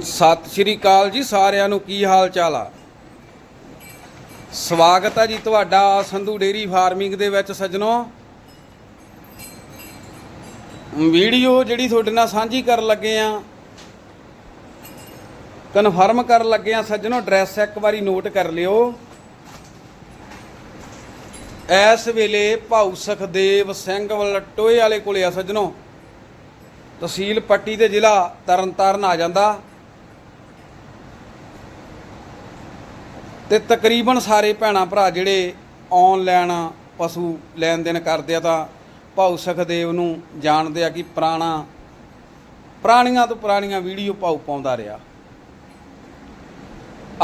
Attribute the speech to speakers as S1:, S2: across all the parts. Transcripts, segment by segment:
S1: ਸਤਿ ਸ਼੍ਰੀ ਅਕਾਲ ਜੀ ਸਾਰਿਆਂ ਨੂੰ, ਕੀ ਹਾਲ ਚਾਲ ਆ? ਸਵਾਗਤ ਆ ਜੀ ਤੁਹਾਡਾ ਸੰਧੂ ਡੇਰੀ ਫਾਰਮਿੰਗ ਦੇ ਵਿੱਚ ਸੱਜਣੋ। ਵੀਡੀਓ ਜਿਹੜੀ ਤੁਹਾਡੇ ਨਾਲ ਸਾਂਝੀ ਕਰਨ ਲੱਗੇ ਆ ਕਨਫਰਮ ਕਰਨ ਲੱਗੇ ਆ ਸੱਜਣੋ ਐਡਰੈਸ ਇੱਕ ਵਾਰੀ ਨੋਟ ਕਰ ਲਿਓ। ਇਸ ਵੇਲੇ ਭਾਊ ਸੁਖਦੇਵ ਸਿੰਘ ਵੱਲ ਟੋਏ ਵਾਲੇ ਕੋਲੇ ਆ ਸੱਜਣੋ। ਤਹਿਸੀਲ ਪੱਟੀ ਦੇ ਜ਼ਿਲ੍ਹਾ ਤਰਨਤਾਰਨ ਆ ਜਾਂਦਾ। ਤੇ ਤਕਰੀਬਨ ਸਾਰੇ ਭੈਣਾ ਭਰਾ ਜਿਹੜੇ ਆਨਲਾਈਨ ਪਸ਼ੂ ਲੈਣ ਦੇਣ ਕਰਦੇ ਆ ਤਾਂ ਭਾਊ ਸੁਖਦੇਵ ਨੂੰ ਜਾਣਦੇ ਆ ਕਿ ਪੁਰਾਣਾ, ਪੁਰਾਣੀਆਂ ਤੋਂ ਪੁਰਾਣੀਆਂ ਵੀਡੀਓ ਭਾਊ ਪਾਉਂਦਾ ਰਿਹਾ।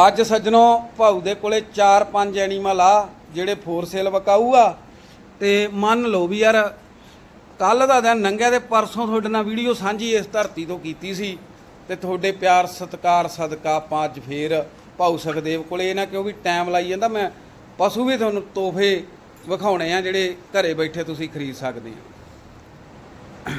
S1: ਅੱਜ ਸੱਜਣੋ ਭਾਊ ਦੇ ਕੋਲੇ 4-5 ਐਨੀਮਲ ਆ, ਜਿਹੜੇ ਫੋਰ ਸੇਲ ਵਕਾਊ ਆ। ਤੇ ਮੰਨ ਲਓ ਵੀ ਯਾਰ ਕੱਲ ਦਾ ਦਿਨ ਨੰਗਿਆ ਤੇ ਪਰਸੋਂ ਤੁਹਾਡੇ ਨਾਲ ਵੀਡੀਓ ਸਾਂਝੀ ਇਸ ਧਰਤੀ ਤੋਂ ਕੀਤੀ ਸੀ, ਤੇ ਤੁਹਾਡੇ ਪਿਆਰ, ਸਤਿਕਾਰ, ਸਦਕਾ ਆਪਾਂ ਅੱਜ ਫੇਰ ਭਾਊ ਸੁਖਦੇਵ ਕੋਲੇ ਇਹ ਨਾ ਕਿਉਂਕਿ ਟਾਈਮ ਲਾਈ ਜਾਂਦਾ? ਮੈਂ ਪਸ਼ੂ ਵੀ ਤੁਹਾਨੂੰ ਤੋਹਫੇ ਵਿਖਾਉਣੇ ਆ ਜਿਹੜੇ ਘਰੇ ਬੈਠੇ ਤੁਸੀਂ ਖਰੀਦ ਸਕਦੇ ਆ।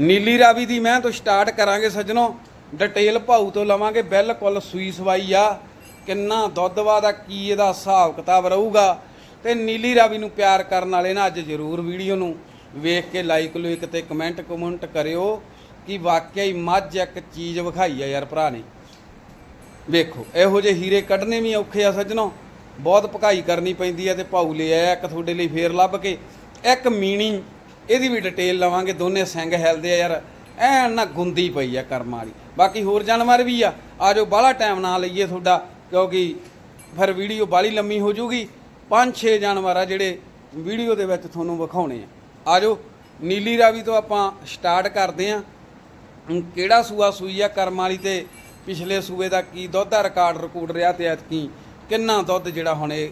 S1: ਨੀਲੀ ਰਾਵੀ ਦੀ ਮੈਂ ਤੋਂ ਸਟਾਰਟ ਕਰਾਂਗੇ ਸੱਜਣੋ। ਡਿਟੇਲ ਭਾਊ ਤੋਂ ਲਵਾਂਗੇ, ਬਿਲਕੁਲ ਸੂਈ ਸਵਾਈ ਆ। ਕਿੰਨਾ ਦੁੱਧ ਵਾ ਦਾ ਕੀ ਇਹਦਾ ਹਿਸਾਬ ਕਿਤਾਬ ਰਹੂਗਾ? ਤੇ ਨੀਲੀ ਰਾਵੀ ਨੂੰ ਪਿਆਰ ਕਰਨ ਵਾਲੇ ਨਾ ਅੱਜ ਜ਼ਰੂਰ ਵੀਡੀਓ ਨੂੰ ਵੇਖ ਕੇ ਲਾਈਕ ਲੁਇਕ ਤੇ ਕਮੈਂਟ ਕਮੈਂਟ ਕਰਿਓ ਕਿ ਵਾਕਿਆ ਹੀ ਮੱਝ ਇੱਕ ਚੀਜ਼ ਵਿਖਾਈ ਆ ਯਾਰ ਭਰਾ ਨੇ। ਵੇਖੋ, ਇਹੋ ਜਿਹੇ ਹੀਰੇ ਕੱਢਣੇ ਵੀ ਔਖੇ ਆ ਸੱਜਣੋ। ਬਹੁਤ ਭਕਾਈ ਕਰਨੀ ਪੈਂਦੀ ਹੈ ਤੇ ਭਾਊ ਲੈ ਆਇਆ ਇੱਕ ਤੁਹਾਡੇ ਲਈ ਫੇਰ ਲੱਭ ਕੇ। ਇੱਕ ਮੀਣੀ, ਇਹਦੀ ਵੀ ਡਿਟੇਲ ਲਵਾਂਗੇ, ਦੋਨੇ ਸਿੰਘ ਹੈਲਦੇ ਆ ਯਾਰ। ਐਨ ਨਾ ਗੁੰਦੀ ਪਈ ਆ ਕਰਮ ਵਾਲੀ। ਬਾਕੀ ਹੋਰ ਜਾਨਵਰ ਵੀ ਆ। ਆਜੋ ਬਾਹਲਾ ਟਾਈਮ ਨਾ ਲਈਏ ਤੁਹਾਡਾ, ਕਿਉਂਕਿ ਫਿਰ ਵੀਡੀਓ ਬਾਹਲੀ ਲੰਮੀ ਹੋ ਜੂਗੀ ਪੰਜ ਛੇ ਜਾਨਵਰ ਆ ਜਿਹੜੇ ਵੀਡੀਓ ਦੇ ਵਿੱਚ ਤੁਹਾਨੂੰ ਵਿਖਾਉਣੇ ਆ। ਆਜੋ, ਨੀਲੀ ਰਾਵੀ ਤੋਂ ਆਪਾਂ ਸਟਾਰਟ ਕਰਦੇ ਆਂ। ਕਿਹੜਾ ਸੂਆ ਸੂਈ ਆ ਕਰਮ ਵਾਲੀ ਤੇ ਪਿਛਲੇ ਸੂਏ ਦਾ ਕੀ ਦੁੱਧ ਦਾ ਰਿਕਾਰਡ ਰਿਕੂਡ ਰਿਹਾ ਤੇ ਐਤਕੀ ਕਿੰਨਾ ਦੁੱਧ ਜਿਹੜਾ ਹੁਣ ਇਹ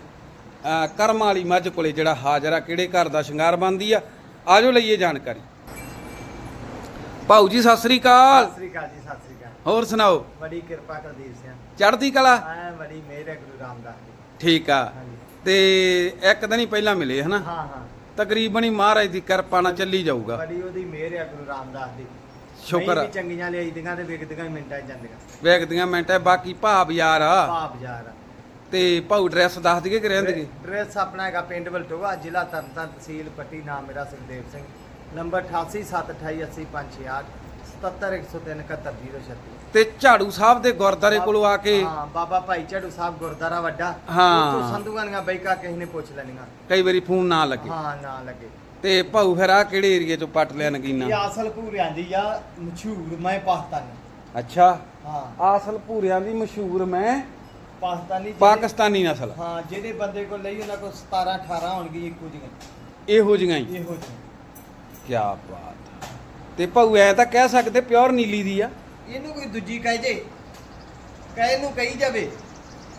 S1: ਕਰਮ ਵਾਲੀ ਮੱਝ ਕੋਲੇ ਜਿਹੜਾ ਹਾਜ਼ਰ ਆ ਕਿਹੜੇ ਘਰ ਦਾ ਸ਼ਿੰਗਾਰ ਬਣਦੀ ਆ? ਆਜੋ ਲਈਏ ਜਾਣਕਾਰੀ। ਭਾਊ ਜੀ ਸਤਿ ਸ੍ਰੀ ਅਕਾਲ।
S2: ਸਤਿ ਸ੍ਰੀ ਅਕਾਲ ਜੀ ਸਤਿ ਸ੍ਰੀ ਅਕਾਲ।
S1: ਹੋਰ ਸੁਣਾਓ?
S2: ਬੜੀ ਕਿਰਪਾ ਕੁਲਦੀਪ ਸਿੰਘ।
S1: ਚੜ੍ਹਦੀ ਕਲਾ?
S2: ਐ ਬੜੀ ਮਿਹਰ ਹੈ ਗੁਰੂ ਰਾਮਦਾਸ ਦੀ।
S1: ਠੀਕ ਆ। ਤੇ ਇੱਕ ਦਿਨ ਹੀ ਪਹਿਲਾਂ ਮਿਲੇ ਹਨਾ?
S2: ਹਾਂ ਹਾਂ।
S1: ਤਕਰੀਬਨ ਹੀ ਮਹਾਰਾਜ ਦੀ ਕਿਰਪਾ ਨਾਲ ਚੱਲੀ ਜਾਊਗਾ।
S2: ਬੜੀ ਉਹਦੀ ਮਿਹਰ ਹੈ ਗੁਰੂ ਰਾਮਦਾਸ ਦੀ।
S1: ਸ਼ੁਕਰ ਆ।
S2: ਵੀ ਚੰਗੀਆਂ ਲਈ ਦੀਆਂ ਤੇ ਵਿਕਦੀਆਂ ਮਿੰਟਾਂ 'ਚ ਜਾਂਦੀਆਂ।
S1: ਵੇਖਦੀਆਂ ਮਿੰਟਾਂ ਬਾਕੀ ਭਾਵ ਯਾਰ ਆ।
S2: ਭਾਪ ਯਾਰ
S1: ਤੇ ਭਾਊ ਡਰੈਸ ਦੱਸ ਦਈਏ ਕਿ ਰਹਿੰਦਗੇ
S2: ਡਰੈਸ ਆਪਣਾ ਹੈਗਾ ਪਿੰਡ ਬਲਟੋਆ ਜ਼ਿਲ੍ਹਾ ਤਰਨਤਾਰਨ ਤਹਿਸੀਲ ਪੱਟੀ ਨਾਮ ਮੇਰਾ ਸੁਖਦੇਵ ਸਿੰਘ। ਨੰਬਰ 8872850568 77103
S1: ਤੇ ਝਾੜੂ ਸਾਹਿਬ ਦੇ ਗੁਰਦਾਰੇ ਕੋਲੋਂ ਆ ਕੇ
S2: ਹਾਂ ਬਾਬਾ ਭਾਈ ਝਾੜੂ ਸਾਹਿਬ ਗੁਰਦਾਰਾ ਵੱਡਾ।
S1: ਹਾਂ।
S2: ਉੱਥੋਂ ਸੰਧੂਆਂ ਦੀਆਂ ਬਾਈਕਾਂ ਕਿਸੇ ਨੇ ਪੁੱਛ ਲੈਣੀਆਂ।
S1: ਕਈ ਵਾਰੀ ਫੋਨ ਨਾ ਲੱਗੇ।
S2: ਹਾਂ ਨਾ ਲੱਗੇ।
S1: ਤੇ ਭਾਊ ਫਿਰ ਆ ਕਿਹੜੇ ਏਰੀਏ ਚੋਂ ਪੱਟ ਲਿਆ ਨਗੀਨਾ?
S2: ਇਹ ਅਸਲ ਭੂਰਿਆਂ ਦੀ ਆ ਮਸ਼ਹੂਰ ਮੈਂ ਪਾਕਿਸਤਾਨੀ।
S1: ਅੱਛਾ।
S2: ਹਾਂ।
S1: ਆਸਲ ਭੂਰਿਆਂ ਦੀ ਮਸ਼ਹੂਰ ਮੈਂ
S2: ਪਾਕਿਸਤਾਨੀ ਜਿਹੜੇ-
S1: ਪਾਕਿਸਤਾਨੀ ਨਸਲ
S2: ਹਾਂ ਜਿਹੜੇ ਬੰਦੇ ਕੋਲ ਲਈ ਉਹਨਾਂ ਕੋਲ 17 18 ਹੋਣਗੇ ਇੱਕੋ ਜਿਹੀਆਂ।
S1: ਇਹੋ ਜਿਹੀਆਂ ਹੀ।
S2: ਇਹੋ ਜਿਹੀ
S1: ਕੀ ਬਾਤ। ਤੇ ਭਾਊ ਐ ਤਾਂ ਕਹਿ ਸਕਦੇ ਪਿਓਰ ਨੀਲੀ ਦੀ ਆ।
S2: ਇਹਨੂੰ ਕੋਈ ਦੂਜੀ ਕਹੇ ਜੇ। ਕਹੇ ਨੂੰ ਕਹੀ ਜਾਵੇ।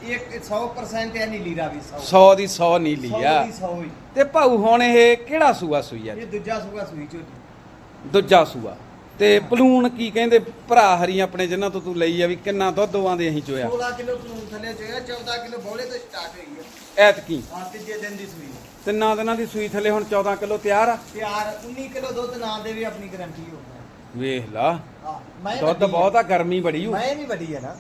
S2: ਇੱਕ 100% ਹੈ ਨੀਲੀ ਰਾਵੀ 100
S1: 100 ਦੀ 100 ਨੀਲੀ ਆ।
S2: 100 ਦੀ 100 ਹੀ।
S1: ਤੇ ਭਾਊ ਹੁਣ ਇਹ ਕਿਹੜਾ ਸੂਆ ਸੂਈ ਆ?
S2: ਇਹ ਦੂਜਾ ਸੂਗਾ ਸੂਈ ਝੋਟੀ।
S1: ਦੂਜਾ ਸੂਆ। ਤੇ ਪਲੂਣ ਕੀ ਕਹਿੰਦੇ? ਭਰਾ ਹਰੀ ਆਪਣੇ ਜਿਨ੍ਹਾਂ ਤੋਂ ਤੂੰ ਲਈ ਆ ਵੀ ਕਿੰਨਾ ਦੁੱਧ ਆਂਦੇ ਅਸੀਂ ਚੋਇਆ।
S2: 16 ਕਿਲੋ ਪਲੂਨ ਥੱਲੇ ਚੋਇਆ 14 ਕਿਲੋ ਬੋਲੇ ਤੋਂ ਸਟਾਰਟ ਹੋਈ ਹੈ
S1: ਐਤਕੀ।
S2: ਆ ਤੀਜੇ ਦਿਨ ਦੀ ਸੂਈ
S1: ਤਿੰਨਾਂ ਦਿਨਾਂ ਦੀ ਸੂਈ ਥੱਲੇ ਹੁਣ 14 ਕਿਲੋ ਤਿਆਰ ਆ?
S2: ਤਿਆਰ 19 ਕਿਲੋ ਦੁੱਧ ਨਾ ਦੇਵੇ ਆਪਣੀ ਗਾਰੰਟੀ ਹੋ
S1: ਵੇਖ ਲਾ।
S2: ਹਾਂ ਮੈਂ
S1: ਦੁੱਧ ਬਹੁਤ ਆ ਗਰਮੀ ਬੜੀ ਓ।
S2: ਮੈਂ ਵੀ ਵੱਡੀ ਹੈ ਨਾ।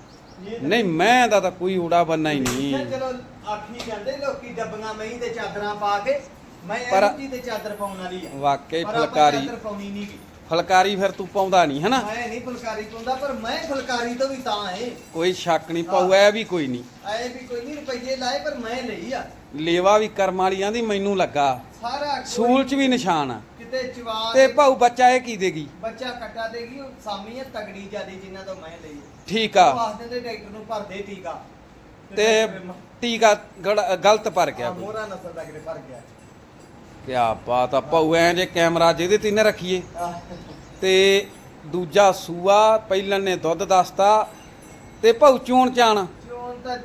S1: ਨਹੀਂ ਮੈਂ ਦਾ ਤਾਂ ਕੋਈ ਊੜਾ ਬੰਨਾ ਹੀ ਨਹੀਂ।
S2: ਚਲੋ ਆਖੀ ਜਾਂਦੇ ਲੋਕੀ ਡੱਬੀਆਂ ਮਹੀਂ ਤੇ ਚਾਦਰਾਂ ਪਾ ਕੇ। ਮੈਂ
S1: ਪਰ-
S2: ਇਹੋ ਜੀ ਤੇ ਚਾਦਰ ਪਾਉਣ ਵਾਲੀ ਆ।
S1: ਵਾਕਈ
S2: ਪਰ ਆਪਾਂ
S1: ਫੁਲਕਾਰੀ
S2: ਚਾਦਰ ਪਾਉਣੀ ਨਹੀਂ ਗੀ।
S1: ਫੁਲਕਾਰੀ ਫਿਰ ਤੂੰ ਪਾਉਂਦਾ ਨਹੀਂ ਹਨਾ?
S2: ਮੈਂ ਨਹੀਂ ਫੁਲਕਾਰੀ ਪਾਉਂਦਾ ਪਰ ਮੈਂ ਫੁਲਕਾਰੀ ਤੋਂ ਵੀ ਤਾਂ ਹੈ
S1: ਕੋਈ ਸ਼ੱਕ ਨਹੀਂ ਪਾਉ ਐ ਵੀ ਕੋਈ ਨਹੀਂ।
S2: ਐ ਵੀ ਕੋਈ ਨਹੀਂ ਰੁਪਈਏ ਲਾਏ ਪਰ ਮੈਂ ਲਈ ਆ।
S1: ਲੇਵਾ ਵੀ ਕਰਮ ਵਾਲੀਆਂ ਦੀ ਮੈਨੂੰ ਲੱਗਾ।
S2: ਸਾਰਾ ਕੋਈ
S1: ਸੂਲ ਚ ਵੀ ਨਿਸ਼ਾਨ ਆ।
S2: ਕਿਤੇ ਚਵਾ
S1: ਤੇ ਭਾਊ ਬੱਚਾ ਇਹ ਕੀ ਦੇਗੀ?
S2: ਬੱਚਾ ਕੱਟਾ ਦੇਗੀ ਉਹ ਸਾਮੀ ਤਗੜੀ ਜਿਆਦੀ ਜਿਨ੍ਹਾਂ ਤੋਂ ਮੈਂ ਲਈ
S1: ਠੀਕ
S2: ਉਹ
S1: ਆ
S2: ਆਖਦੇ ਤੇ ਡਾਕਟਰ ਨੂੰ ਭਰ ਦੇ ਟੀਕਾ।
S1: ਤੇ ਟੀਕਾ ਗੜ- ਗਲਤ ਭਰ ਗਿਆ ਕੋਈ।
S2: ਮੋਰਾ ਨਸਲ ਦਾ ਕਿਤੇ ਭਰ ਗਿਆ।
S1: ਕਿਆ ਬਾਤ ਆ ਭਾਊ ਐ ਜੇ ਕੈਮਰਾ ਜਿਹਦੇ ਤੇ ਨਾ ਰੱਖੀਏ।
S2: ਆਹ,
S1: ਤੇ ਦੂਜਾ ਸੂਆ ਪਹਿਲਾਂ ਨੇ ਦੁੱਧ ਦੱਸਤਾ। ਤੇ ਭਾਊ ਚੋਣ ਚਾਣ?
S2: ਚੋਣ ਤਾਂ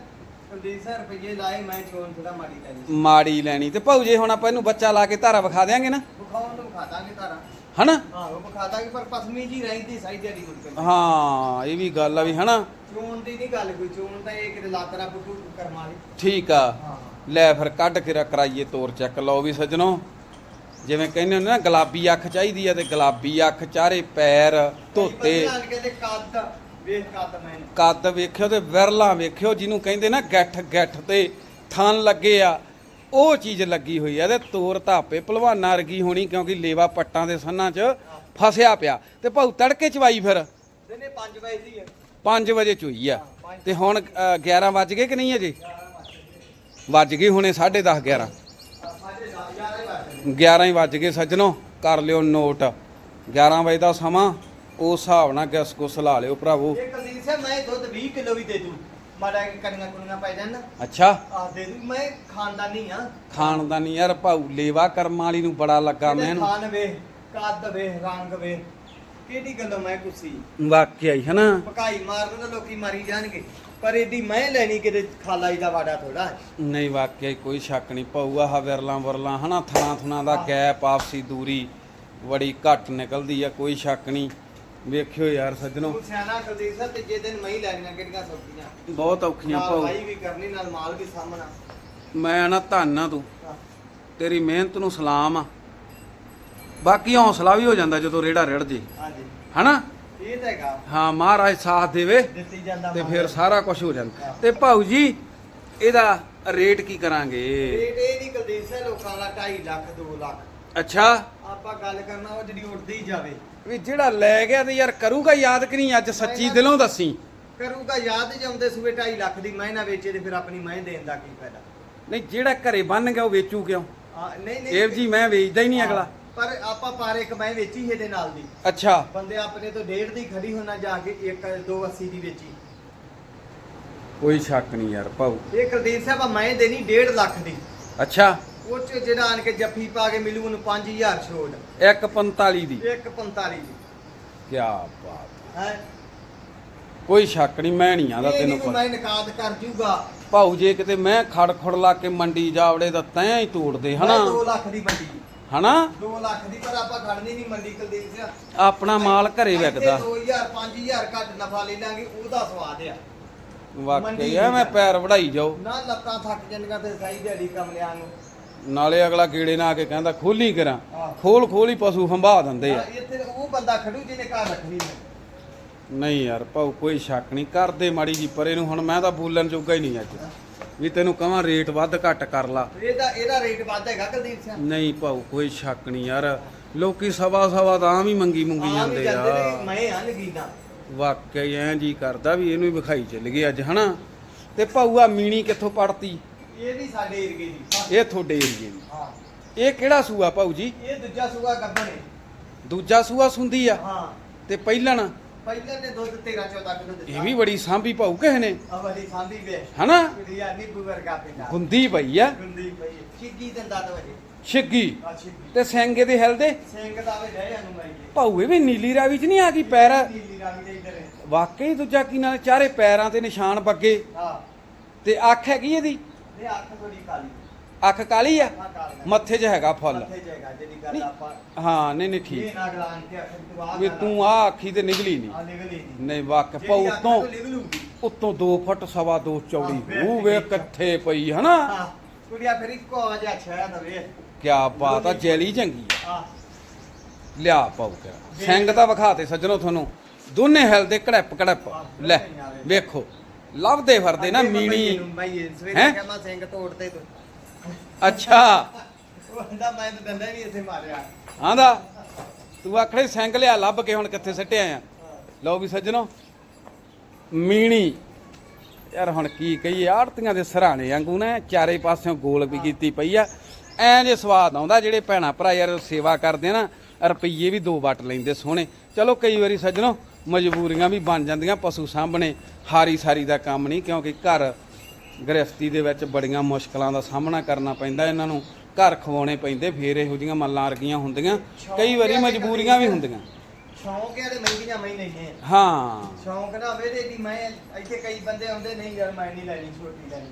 S2: ਕੁਲਦੀਪ ਸਰ ਰੁਪਈਏ ਲਾਏ ਮੈਂ ਚੋਣ ਥੋੜਾ ਮਾੜੀ ਲੈਣੀ
S1: ਮਾੜੀ ਲੈਣੀ। ਤੇ ਭਾਊ ਜੇ ਹੁਣ ਆਪਾਂ ਇਹਨੂੰ ਬੱਚਾ ਲਾ ਕੇ ਧਾਰਾ ਵਿਖਾ ਦਿਆਂਗੇ ਨਾ।
S2: ਬੁਖਾਉਣ ਨੂੰ ਖਾ ਦਾਂਗੇ ਤਾਰਾ
S1: ਹਨਾ?
S2: ਹਾਂ ਉਹ ਵਿਖਾ ਦਾਂਗੇ ਪਰ ਪਸਮੀ ਜੀ ਰਹਿੰਦੀ ਸਾਈ ਦਿਹਾੜੀ ਕੇ।
S1: ਹਾਂ ਇਹ ਵੀ ਗੱਲ ਆ ਵੀ ਹਨਾ।
S2: ਚੋਣ ਦੀ ਨਹੀਂ ਗੱਲ ਕੋਈ ਚੋਣ ਤਾਂ ਇਹ ਕਿਤੇ ਲਾਤਰਾ ਪੁੱਟੂ ਕਰਮਾ ਲਈ
S1: ਠੀਕ ਆ।
S2: ਹਾਂ।
S1: ਲੈ ਫਿਰ ਕੱਢ ਕੇ ਰ- ਕਰਾਈਏ ਤੋਰ ਚੱਕ ਲਓ ਵੀ ਸੱਜਣੋ। ਜਿਵੇਂ ਕਹਿੰਦੇ ਹੁੰਦੇ ਨਾ ਗੁਲਾਬੀ ਅੱਖ ਚਾਹੀਦੀ ਆ ਤੇ ਗੁਲਾਬੀ ਅੱਖ ਚਾਰੇ ਪੈਰ ਧੋਤੇ।
S2: ਕਹਿੰਦੇ ਕੱਦ ਵੇਖ ਕੱਦ ਮੈਂ
S1: ਕੱਦ ਵੇਖਿਓ ਤੇ ਵਿਰਲਾ ਵੇਖਿਓ ਜਿਹਨੂੰ ਕਹਿੰਦੇ ਨਾ ਗੱਠ ਗੱਠ ਤੇ ਥਣ ਲੱਗੇ ਆ। ਉਹ ਚੀਜ਼ ਲੱਗੀ ਹੋਈ ਆ ਤੇ ਤੋਰ ਧਾਪੇ ਭਲਵਾਨਾਂ ਵਰਗੀ ਹੋਣੀ ਕਿਉਂਕਿ ਲੇਵਾ ਪੱਟਾਂ ਦੇ ਸੰਨਾਂ 'ਚ ਫਸਿਆ ਪਿਆ। ਤੇ ਭਾਉ ਤੜਕੇ ਚਵਾਈ ਫਿਰ?
S2: ਦਿਨੇ 5 ਵਜੇ ਦੀ ਹੈ।
S1: 5 ਵਜੇ ਚੋਈ ਆ। ਤੇ ਹੁਣ ਅ, 11 ਵੱਜ ਗਏ ਕਿ ਨਹੀਂ ਅਜੇ? ਵੱਜ ਗਏ। ਹੁਣੇ 10:30 11
S2: ਸਾਡੇ 11 ਵਜੇ
S1: 11 ਹੀ ਵੱਜ ਗਏ ਸੱਜਣੋ ਕਰ ਲਿਓ ਨੋਟ। 11 ਵਜੇ ਦਾ ਸਮਾਂ ਉਸ ਹਿਸਾਬ ਨਾਲ ਗੈਸ ਕੋ ਸਲਾ ਲਿਓ ਭਰਾਵੋ।
S2: ਇਹ ਕੁਲਦੀਪ ਸਿੰਘ ਮੈਂ ਦੁੱਧ 20 ਕਿਲੋ ਵੀ ਦੇ ਦੂੰ। ਮਾੜਾ ਕਿ ਕਣੀਆਂ ਕੁਣੀਆਂ ਪੈ ਜਾਣ। ਨਾ
S1: ਅੱਛਾ।
S2: ਆ ਦੇ ਦੂੰ। ਮੈਂ ਖਾਨਦਾਨੀ ਆ।
S1: ਖਾਨਦਾਨੀ ਯਾਰ ਭਾਊ ਲੇਵਾ ਕਰਮ ਵਾਲੀ ਨੂੰ ਬੜਾ ਲੱਗਾ
S2: ਇਹਦੇ
S1: ਮੈਨੂੰ।
S2: ਖਾਨ ਵੇ ਕੱਦ ਵੇ ਰੰਗ ਵੇ। ਕਿਹੜੀ ਗੱਲੋਂ ਮੈਂ ਕੁਸੀ?
S1: ਵਾਕਿਆ ਹੀ ਹਨਾ?
S2: ਪਕਾਈ ਮਾਰਨ ਤਾਂ ਲੋਕੀ ਮਾਰੀ ਜਾਣਗੇ। ਪਰ ਏਡੀ ਮੈਂ ਲੈਣੀ ਕਿਤੇ ਖਾਲਾਈ ਦਾ ਵਾੜਾ ਥੋੜਾ
S1: ਨਹੀਂ ਵਾਕਿਆ ਹੀ ਕੋਈ ਸ਼ੱਕ ਨਹੀਂ। ਪਊ ਆਹ ਵਿਰਲਾਂ ਵਰਲਾਂ ਹਨਾ? ਥਣਾ ਥਣਾ ਦਾ ਗੈਪ ਆਪਸੀ ਦੂਰੀ ਬੜੀ ਘੱਟ ਨਿਕਲਦੀ ਆ ਕੋਈ ਸ਼ੱਕ ਨਹੀਂ। ਵੇਖਿਓ ਯਾਰ ਸੱਜਣੋ।
S2: ਤੂੰ ਸਿਆਣਾ ਕੁਲਦੀਪ ਸਿੰਘ ਤੀਜੇ ਦਿਨ ਮੈਂ ਹੀ ਲੈਣੀਆਂ ਕਿਹੜੀਆਂ ਸੌਖੀਆਂ
S1: ਬਹੁਤ ਔਖੀਆਂ
S2: ਨਾਲ
S1: ਭਾਊ
S2: ਵਾਈ ਵੀ ਕਰਨੀ ਨਾਲ ਮਾਲ ਵੀ ਸਾਹਮਣਾ
S1: ਮੈਂ ਨਾ ਧੰਨ ਆ ਤੂੰ। ਤੇਰੀ ਮਿਹਨਤ ਨੂੰ ਸਲਾਮ ਆ। ਬਾਕੀ ਹੌਸਲਾ ਵੀ ਹੋ ਜਾਂਦਾ ਜਦੋਂ ਰੇੜਾ ਰੜ ਜੇ।
S2: ਹਾਂਜੀ।
S1: ਹਨਾ?
S2: ਇਹ ਤਾਂ ਹੈਗਾ।
S1: ਹਾਂ ਮਹਾਰਾਜ ਸਾਥ ਦੇਵੇ
S2: ਦਿੱਤੀ ਜਾਂਦਾ
S1: ਤੇ। ਫਿਰ ਸਾਰਾ ਕੁਝ ਹੋ ਜਾਂਦਾ। ਤੇ ਭਾਊ ਜੀ ਇਹਦਾ ਰੇਟ ਕੀ ਕਰਾਂਗੇ?
S2: ਰੇਟ ਇਹ ਨਹੀਂ ਕੁਲਦੀਪ ਸਿੰਘ ਲੋਕਾਂ ਦਾ 2.5 ਲੱਖ 2 ਲੱਖ।
S1: ਅੱਛਾ।
S2: ਆਪਾਂ ਗੱਲ ਕਰਨਾ ਉਹ ਜਿਹੜੀ ਉੱਡਦੀ ਜਾਵੇ।
S1: ਵੀ ਜਿਹੜਾ ਲੈ ਗਿਆ ਤੇ ਯਾਰ ਕਰੂਗਾ ਯਾਦ ਕਿ ਨਹੀਂ ਅੱਜ ਸੱਚੀ ਦਿਲੋਂ ਦੱਸੀ?
S2: ਕਰੂਗਾ ਯਾਦ ਜਾਉਂਦੇ ਸੂਏ 2.5 ਲੱਖ ਦੀ ਮੈਂ ਨਾ ਵੇਚੇ ਤੇ ਫਿਰ ਆਪਣੀ ਮੈਂ ਦੇਣ ਦਾ ਕੀ ਫਾਇਦਾ?
S1: ਨਹੀਂ ਜਿਹੜਾ ਘਰੇ ਬੰਨ ਗਿਆ ਉਹ ਵੇਚੂ ਕਿਉਂ?
S2: ਨਹੀਂ ਨਹੀਂ
S1: ਇਹ ਜੀ ਮੈਂ ਵੇਚਦਾ ਹੀ ਨਹੀਂ ਅਗਲਾ।
S2: ਪਰ ਆਪਾਂ ਪਰ ਇੱਕ ਮੈਂ ਵੇਚੀ ਇਹਦੇ ਨਾਲ ਦੀ।
S1: ਅੱਛਾ।
S2: ਬੰਦੇ ਆਪਣੇ ਤੋਂ ਡੇਢ ਦੀ ਖੜੀ ਹੋਣਾ ਜਾ ਕੇ ਇੱਕ 280 ਦੀ ਵੇਚੀ।
S1: ਕੋਈ ਸ਼ੱਕ ਨਹੀਂ ਯਾਰ ਭਾਊ
S2: ਇਹ ਕੁਲਦੀਪ ਸਾਹਿਬ ਮੈਂ ਦੇਣੀ 1.5 ਲੱਖ ਦੀ।
S1: ਅੱਛਾ।
S2: ਉਹ ਚ ਜਿਹੜਾ ਆਣ ਕੇ ਜੱਫੀ ਪਾ ਕੇ ਮਿਲੂ ਉਹਨੂੰ 5000 ਛੋੜ
S1: 145 ਦੀ।
S2: 145 ਦੀ।
S1: ਕੀ ਬਾਤ।
S2: ਹੈ?
S1: ਕੋਈ ਸ਼ੱਕ ਨਹੀਂ ਮੈਂ ਨਹੀਂ ਆਦਾ ਤੈਨੂੰ ਪਤਾ
S2: ਮੈਂ ਨਕਾਦ ਕਰ ਜੂਗਾ।
S1: ਭਾਊ ਜੇ ਕਿਤੇ ਮੈਂ ਖੜ ਖੜ ਲਾ ਕੇ ਮੰਡੀ ਜਾਵੜੇ ਤਾਂ ਤੈਂ ਹੀ ਤੋੜਦੇ ਹਨਾ?
S2: 2 ਲੱਖ ਦੀ ਮੰਡੀ।
S1: ਹਨਾ?
S2: 2 ਲੱਖ ਦੀ ਪਰ ਆਪਾਂ ਖੜਨੀ ਨਹੀਂ ਮੰਡੀ ਕੁਲਦੀਪ ਸਿੰਘ
S1: ਆਪਣਾ ਮਾਲ ਘਰੇ ਵਿਕਦਾ
S2: 2000 5000 ਘੱਟ ਨਫਾ ਲੈ ਲਾਂਗੇ ਉਹਦਾ ਸਵਾਦ ਆ।
S1: ਵਾਕਈ ਐ ਮੈਂ
S2: ਦੀ
S1: ਪੈਰ ਵਢਾਈ ਜਾਓ
S2: ਨਾ ਲੱਤਾਂ ਥੱਕ ਜਾਂਦੀਆਂ ਤੇ ਸਹੀ ਦਿਹਾੜੀ ਕਮਲਿਆਂ ਨੂੰ।
S1: ਨਾਲੇ ਅਗਲਾ ਕੀੜੇ ਨਾ ਆ ਕੇ ਕਹਿੰਦਾ ਖੋਲੀ ਕਰਾਂ। ਖੋਲ ਖੋਲ ਹੀ ਪਸ਼ੂ ਹੰਭਾ ਦਿੰਦੇ ਆ।
S2: ਇੱਥੇ ਉਹ ਬੰਦਾ ਖੜੂ ਜਿਹਨੇ ਘਰ ਰੱਖਣੀ ਨਹੀਂ
S1: ਯਾਰ ਭਾਊ ਕੋਈ ਸ਼ੱਕ ਨਹੀਂ। ਕਰਦੇ ਮਾੜੀ ਜੀ ਪਰੇ ਨੂੰ ਹੁਣ ਮੈਂ ਤਾਂ ਬੋਲਣ ਜੋਗਾ ਹੀ ਨਹੀਂ ਅੱਜ। ਵੀ ਤੈਨੂੰ ਕਹਾਂ ਰੇਟ ਵੱਧ ਘੱਟ ਕਰ ਲਾ।
S2: ਇਹਦਾ ਇਹਦਾ ਰੇਟ ਵੱਧ ਹੈਗਾ ਕੁਲਦੀਪ ਸਿੰਘ।
S1: ਨਹੀਂ ਭਾਊ ਕੋਈ ਸ਼ੱਕ ਨਹੀਂ ਯਾਰ। ਲੋਕੀ ਸਵਾ ਸਵਾ ਤਾਂ ਆਮ ਹੀ ਮੰਗੀ ਮੁੰਗੀ ਜਾਂਦੇ ਆ।
S2: ਮੈਂ ਹਾਂ ਨਗੀਨਾ
S1: ਵਾਕਈ ਐਂ ਜੀ ਕਰਦਾ ਵੀ ਇਹਨੂੰ ਹੀ ਵਿਖਾਈ ਚੱਲ ਗਈ ਅੱਜ ਹਨਾ? ਤੇ ਭਾਊ ਆ ਮੀਣੀ ਕਿੱਥੋਂ ਪੜਤੀ
S2: ਇਹ ਵੀ ਸਾਡੇ ਏਰੀਏ ਦੀ।
S1: ਇਹ ਤੁਹਾਡੇ ਏਰੀਏ ਦੀ।
S2: ਹਾਂ।
S1: ਇਹ ਕਿਹੜਾ ਸੂਆ ਭਾਊ ਜੀ?
S2: ਇਹ ਦੂਜਾ ਸੂਆ ਗੱਬਣੇ
S1: ਦੂਜਾ ਸੂਆ ਸੁੰਦੀ ਆ?
S2: ਹਾਂ।
S1: ਤੇ ਪਹਿਲਣ
S2: ਪਹਿਲਾਂ ਨੇ ਦੁੱਧ 13 14 ਕਿਲੋ ਦਿੱਤਾ।
S1: ਇਹ ਵੀ ਬੜੀ ਸਾਂਭੀ ਭਾਊ ਕਿਸੇ ਨੇ।
S2: ਆ ਬੜੀ ਸਾਂਭੀ ਵੇ
S1: ਹਨਾ?
S2: ਕੁੜੀਆ ਨੀਬੂ ਵਰਗਾ ਪਿੰਡਾ
S1: ਗੁੰਦੀ ਪਈ ਆ।
S2: ਗੁੰਦੀ ਪਈ ਚਿੱਗੀ ਦੰਦਾ ਤੋਂ ਵਜੇ
S1: ਛਿੱਗੀ। ਤੇ ਸਿੰਘੇ ਦੇ? ਹਿਲਦੇ
S2: ਸਿੰਘ ਦਾ ਵੇ ਰਹਿ ਨੂੰ ਮਾਈਏ
S1: ਭਾਊ ਇਹ ਵੀ ਨੀਲੀ ਰਾਵੀ ਚ ਨਹੀਂ ਆ ਗਈ? ਪੈਰ?
S2: ਨੀਲੀ ਰਾਵੀ ਦੇ ਇੱਧਰ ਹੈ।
S1: ਵਾਕਈ ਦੂਜਾ ਕੀ ਨਾਲ ਚਾਰੇ ਪੈਰਾਂ ਤੇ ਨਿਸ਼ਾਨ ਬੱਗੇ।
S2: ਹਾਂ।
S1: ਤੇ ਅੱਖ ਹੈਗੀ ਇਹਦੀ?
S2: ਅੱਖ ਥੋੜੀ ਕਾਲੀ
S1: ਅੱਖ ਕਾਲੀ ਆ? ਮੱਥੇ 'ਚ ਹੈਗਾ ਫੁੱਲ।
S2: ਮੱਥੇ ਜਾਏਗਾ ਜਿਹੜੀ ਗੱਲ
S1: ਨਹੀਂ,
S2: ਆਪਾਂ
S1: ਹਾਂ ਨਹੀਂ ਨਹੀਂ
S2: ਇਹ
S1: ਠੀਕ
S2: ਨਾ ਗਲਾਨ ਤੇ ਅੱਖ ਤੂੰ ਆ
S1: ਵੀ ਤੂੰ ਆ ਅੱਖੀ ਤੇ ਨਿਕਲੀ ਨਹੀਂ।
S2: ਨਿਕਲੀ ਨਹੀਂ।
S1: ਨਹੀਂ
S2: ਅੱਖ
S1: ਉਤੋਂ
S2: ਤੋਂ
S1: ਉਤੋਂ 2 ਫੁੱਟ ਸਵਾ 2 ਚੌੜੀ
S2: ਵੇਖ
S1: ਉਹ ਵੇ ਕਿੱਥੇ ਪਈ ਹਨਾ?
S2: ਹਾਂ ਕੁੜੀਆ ਫਿਰ ਇੱਕੋ ਆ ਛਾਇਆ ਦਵੇ
S1: ਕੀ ਬਾਤ ਆ ਜੈਲੀ ਚੰਗੀ ਆ।
S2: ਆ
S1: ਲਿਆ ਪਾਉ ਕਰ ਸਿੰਘ ਤਾਂ ਵਿਖਾਤੇ ਸੱਜਣੋ ਤੁਹਾਨੂੰ। ਦੋਨੇ ਹਿਲਦੇ ਕੜੱਪ ਕੜੱਪ ਲੈ ਵੇਖੋ। ਲੱਭਦੇ ਫਿਰਦੇ ਨਾ ਮੀਣੀ। ਹੈਂ?
S2: ਕਹਿੰਦਾ ਸਿੰਘ ਤੂੰ।
S1: ਅੱਛਾ।
S2: ਉਹ ਕਹਿੰਦਾ ਮੈਂ ਤਾਂ ਦੰਦਾ ਨਹੀਂ ਇੱਥੇ ਮਾਰਿਆ।
S1: ਆਂਦਾ ਤੂੰ ਆਖੜੇ ਸਿੰਘ ਲਿਆ ਲੱਭ ਕੇ ਹੁਣ ਕਿੱਥੇ ਸਿੱਟਿਆ ਆ। ਲਓ ਵੀ ਸੱਜਣੋ ਮੀਣੀ। ਯਾਰ ਹੁਣ ਕੀ ਕਹੀਏ ਆੜਤੀਆਂ ਦੇ ਸਰਾਣੇ ਵਾਂਗੂ ਨਾ ਚਾਰੇ ਪਾਸਿਓਂ ਗੋਲ ਵੀ ਕੀਤੀ ਪਈ ਆ। ਐਂ ਜੇ ਸਵਾਦ ਆਉਂਦਾ ਜਿਹੜੇ ਭੈਣਾ ਭਰਾ ਯਾਰ ਸੇਵਾ ਕਰਦੇ ਨਾ ਰੁਪਈਏ ਵੀ ਦੋ ਵਟ ਲੈਂਦੇ ਸੋਹਣੇ। ਚਲੋ ਕਈ ਵਾਰੀ ਸੱਜਣੋ ਮਜਬੂਰੀਆਂ ਵੀ ਬਣ ਜਾਂਦੀਆਂ ਪਸ਼ੂ ਸਾਹਮਣੇ ਹਾਰੀ ਸਾਰੀ ਦਾ ਕੰਮ ਨਹੀਂ ਕਿਉਂਕਿ ਘਰ ਗ੍ਰਸਤੀ ਦੇ ਵਿੱਚ ਬੜੀਆਂ ਮੁਸ਼ਕਲਾਂ ਦਾ ਸਾਹਮਣਾ ਕਰਨਾ ਪੈਂਦਾ ਇਹਨਾਂ ਨੂੰ। ਘਰ ਖਵਾਉਣੇ ਪੈਂਦੇ ਫੇਰ ਇਹੋ ਜਿਹੀਆਂ ਮੱਲਾਂ ਵਰਗੀਆਂ ਹੁੰਦੀਆਂ। ਕਈ ਵਾਰੀ ਮਜਬੂਰੀਆਂ ਵੀ ਹੁੰਦੀਆਂ।
S2: ਸ਼ੌਂਕ ਹੈ ਤੇ ਮਹਿੰਗੀਆਂ ਮੈਂ ਨਹੀਂ ਹੈ।
S1: ਹਾਂ।
S2: ਸ਼ੌਂਕ ਨਾ ਵੇਦੇ ਵੀ ਮੈਂ ਇੱਥੇ ਕਈ ਬੰਦੇ ਆਉਂਦੇ ਨਹੀਂ ਯਾਰ ਮੈਂ ਨਹੀਂ ਲੈਣੀ ਛੋਟੀ ਲੈਣੀ।